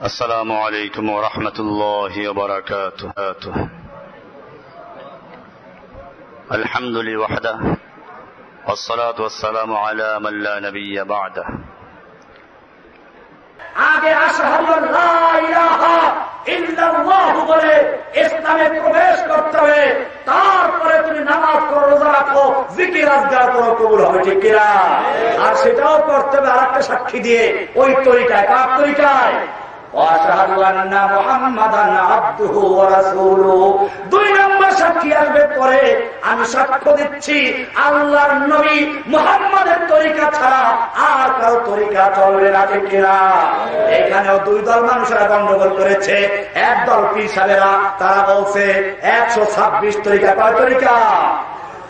السلام عليكم ورحمة الله وبركاته الحمد لله وحده والصلاة والسلام على من لا نبي بعده আগে আশহাদু আল্লা ইলাহা ইল্লাল্লাহ বলে ইসলামে প্রবেশ করতে হবে তারপরে তুমি নামাজ করো রোজা রাখো জিকির আজগার করো কবুল হবে ঠিক কিনা আর সেটাও করতে হবে আরেকটা সাক্ষী দিয়ে ওই তরিকায় কার তরিকায় وأشهد أن محمدا عبده ورسوله দুই নম্বর সাক্ষী আসবে পরে আমি সাক্ষ্য দিচ্ছি আল্লাহর নবী মুহাম্মাদের তরিকা ছাড়া আর কারো তরিকা চলবে না ঠিক কিনা এখানেও দুই দল মানুষেরা গন্ডগোল করেছে এক দল পীর সাহেবেরা তারা বলছে একশো ছাব্বিশ তরিকা কয় তরিকা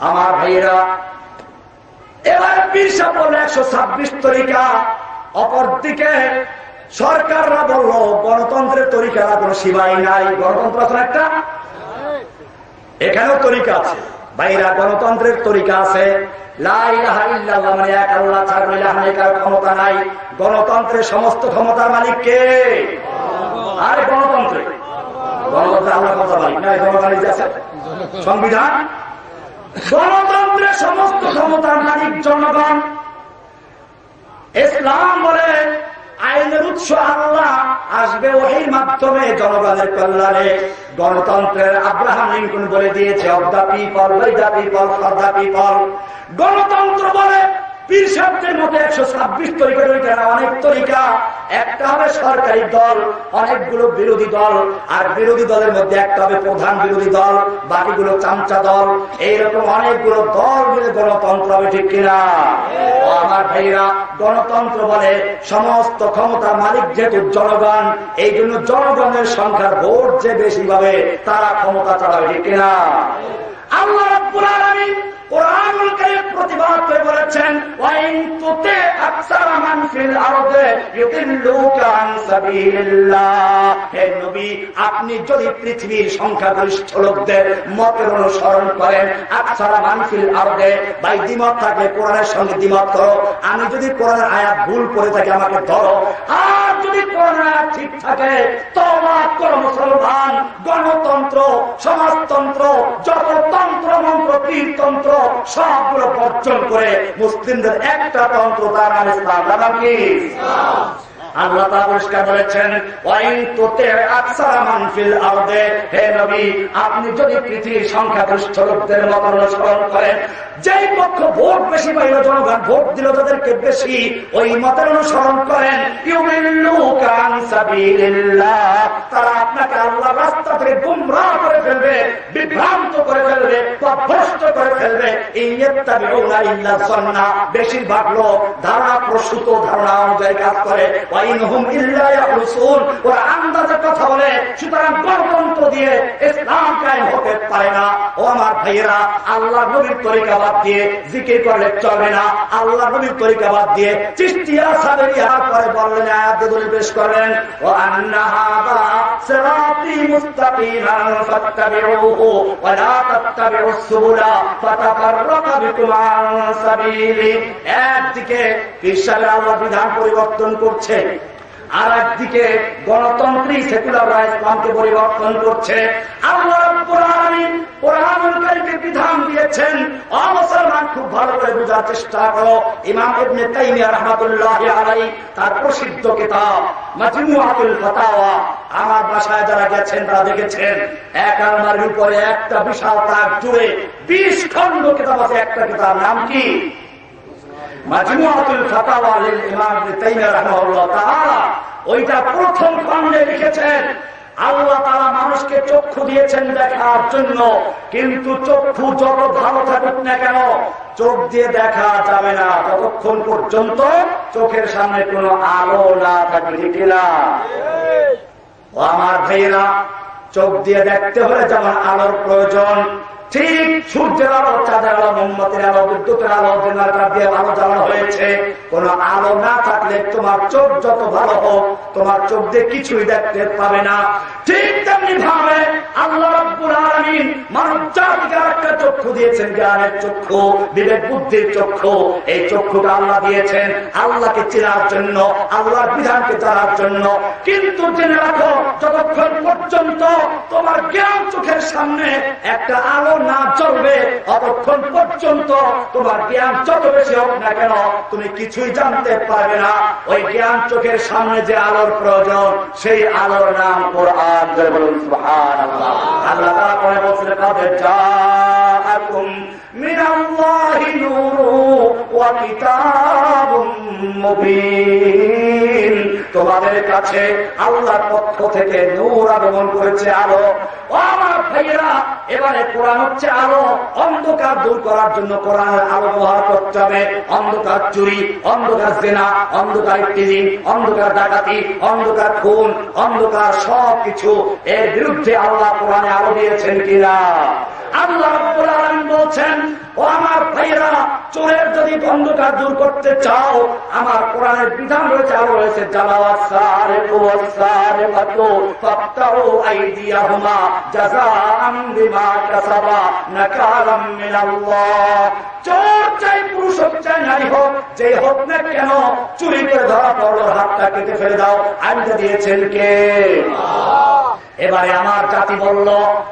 আমার ভাইয়েরা, এবার পীরসা বলল, একশো ছাব্বিশ তরিকা। অপরদিকে সরকাররা বলল, গণতন্ত্রের তরিকা কোনো সীমাই নাই। গণতন্ত্র এখন একটা? এখানেও তরিকা আছে। বাইরা গণতন্ত্রের তরিকা আছে। মানে ক্ষমতা গণতন্ত্রের সমস্ত ক্ষমতার মালিক কে? আর গণতন্ত্রে। গণতন্ত্রে আল্লাহ ক্ষমতা মালিক। গণতান্ত্রিক আছে। সংবিধান? গণতন্ত্রের সমস্ত ক্ষমতার মালিক জনগণ। ইসলাম বলে আইনের উৎস আল্লাহ, আসবে ওই মাধ্যমে জনগণের কল্যাণে। গণতন্ত্রের আব্রাহাম লিঙ্কন বলে দিয়েছে of the people by the people for the people গণতন্ত্র বলে একশো ছাব্বিশ তরিকা অনেক তরিকা। একটা হবে সরকারি দল, অনেকগুলো বিরোধী দল, আর বিরোধী দলের মধ্যে একটা হবে প্রধান বিরোধী দল, বাকিগুলো চামচা দল। এইরকম অনেকগুলো দল মিলে গণতন্ত্র হবে, ঠিক কিনা? আমার ভাইরা গণতন্ত্র বলে সমস্ত ক্ষমতা মালিক যেহেতু জনগণ এই জন্য জনগণের সংখ্যার ভোট যে বেশি পাবে, তারা ক্ষমতা চালাবে, ঠিক কিনা? আল্লাহ আপনি যদি পৃথিবীর সংখ্যাগরিষ্ঠ লোকদের মতের অনুসরণ করেন, আকসারা মান ফিল ভাই দ্বিমত থাকে কোরআনের সঙ্গে দ্বিমত করো। আমি যদি কোরআনের আয়াত ভুল করে থাকি, আমাকে ধরো। আর যদি আয়াত ঠিক থাকে তওবা করো মুসলমান, গণতন্ত্র, সমাজতন্ত্র যত তন্ত্র মন্ত্র পীরতন্ত্র সবগুলো বর্জন করে মুসলিমদের একটা তন্ত্র তার ইসলাম। তার কি? আল্লাহ তা পরিষ্কার বলেছেন আপনি যদি পৃথিবীর সংখ্যাগরিষ্ঠ লোকদের মত অনুসরণ করেন, যেই পক্ষ ভোট বেশিরভাগ লোক ধারণা প্রসূত, ধারণা অনুযায়ী কাজ করে। ওরা আন্দাজে কথা বলে, সুতরাং গণতন্ত্র দিয়ে ইসলাম কায়েম হতে পারে না। ও আমার ভাইয়েরা, আল্লাহ নবীর তরিকা বাদ দিয়ে জিকির করলে চলবে না। আল্লাহ নবীর তরিকা বাদ দিয়ে চিস্তিয়া সাবেরিয়া পরে বললেন, আয়াত দলিল পেশ করলেন ও সিরাতি মুস্তাকিমান, ফাত্তাবিউহু ওয়া লা সুবুলা বিকুম আন সাবিলি। একদিকে ঈশ্বরের আল্লাহ বিধান পরিবর্তন করছে আর একদিকে গণতন্ত্রী সেকুলাররা ইসলামকে পরিবর্তন করছে। আল্লাহ রাব্বুল আলামিন বিধান দিয়েছেন অমুসলমান খুব ভালো করে বোঝার চেষ্টা করো ইমাম ইবনে তাইমিয়া রাহমাতুল্লাহি আলাইহি, তার প্রসিদ্ধ কিতাব মাজমুআতুল ফাতাওয়া। আমার বাসায় যারা গেছেন, তারা দেখেছেন, এক আলমারির উপরে একটা বিশাল তাক জুড়ে বিশ খণ্ড কিতাব আছে। একটা কিতাব নাম কি? মাজমুআতুল ফাতাওয়া লিল ইমাম ইবনে তাইমিয়া রাহিমাহুল্লাহ তাআলা, ওইটা প্রথম খণ্ডে লিখেছেন, আল্লাহ তারা মানুষকে চক্ষু দিয়েছেন দেখার জন্য, কিন্তু চক্ষু যত ভালো থাকুক না কেন, চোখ দিয়ে দেখা যাবে না। ততক্ষণ পর্যন্ত চোখের সামনে কোনো আলো না থাকবে কিনা? আমার ভাইয়েরা, চোখ দিয়ে দেখতে হলে যেমন আলোর প্রয়োজন ঠিক সূর্যের আলো, চাঁদের আলো, মোমবাতির আলো, বিদ্যুতের আলো দিয়ে আলো জ্বালানো হয়েছে। কোন আলো না থাকলে তোমার চোখ যত ভালো হোক, তোমার চোখ দিয়ে কিছুই দেখতে পাবে না। ঠিক তেমনি ভাবে আল্লাহ মানব একটা চক্ষু দিয়েছেন, জ্ঞানের চক্ষু, বিবেক বুদ্ধির চক্ষু। এই চক্ষুটা আল্লাহ দিয়েছেন আল্লাহকে চেনার জন্য, আল্লাহর বিধানকে জানার জন্য। কিন্তু জেনে রাখো, যতক্ষণ পর্যন্ত তোমার জ্ঞান চোখের সামনে একটা আলো না চলবে, ততক্ষণ পর্যন্ত তোমার জ্ঞান যত বেশি হোক না কেন, তুমি কিছুই জানতে পারবে না। ওই জ্ঞান চোখের সামনে যে আলোর প্রয়োজন, সেই আলোর নাম কোরআন। বলুন আল্লাহ মিনাল্লাহি নূরু ওয়া কিতাবুম মুবিন। তোমাদের কাছে আল্লাহর পক্ষ থেকে নূর আগমন করেছে আলো। ও আমার ভাইয়েরা, এবারে কোরআন হচ্ছে আলো। অন্ধকার দূর করার জন্য কোরআনের আলো ব্যবহার করতে হবে। অন্ধকার চুরি, অন্ধকার জেনা, অন্ধকার টিজিং অন্ধকার ডাকাতি, অন্ধকার খুন, অন্ধকার সব কিছু এর বিরুদ্ধে আল্লাহ কোরআনে আলো দিয়েছেন কিনা? আল্লাহ আলামিন বলছেন, ও আমার ভাইয়েরা চোরের যদি অন্ধকার দূর করতে চাও, আমার কোরআনের বিধান রয়েছে, আরও রয়েছে কেন হাতটা কেটে ফেলে এবারে আমার জাতি বলল,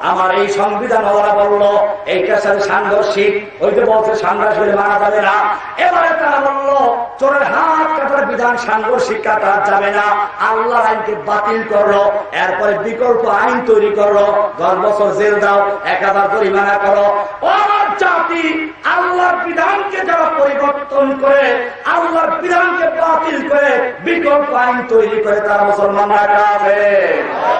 আমার এই সংবিধান ওরা বলল, এইটার সাথে সাংঘর্ষিক, ওই যে বলছে সাংঘর্ষিক মানা যাবে না। এবারে তারা বলল, চোরের হাত কাটার বিধান সাংঘর্ষিক কাটা যাবে না। আল্লাহ আইনকে বাতিল করল এরপরে বিকল্প আইন তৈরি করল দশ বছর জেল দাও, এক হাজার জরিমানা করো। জাতি আল্লাহর বিধানকে যারা পরিবর্তন করে, আল্লাহর বিধানকে বাতিল করে, বিকল্প আইন তৈরি করে তারা মুসলমানরা কাফের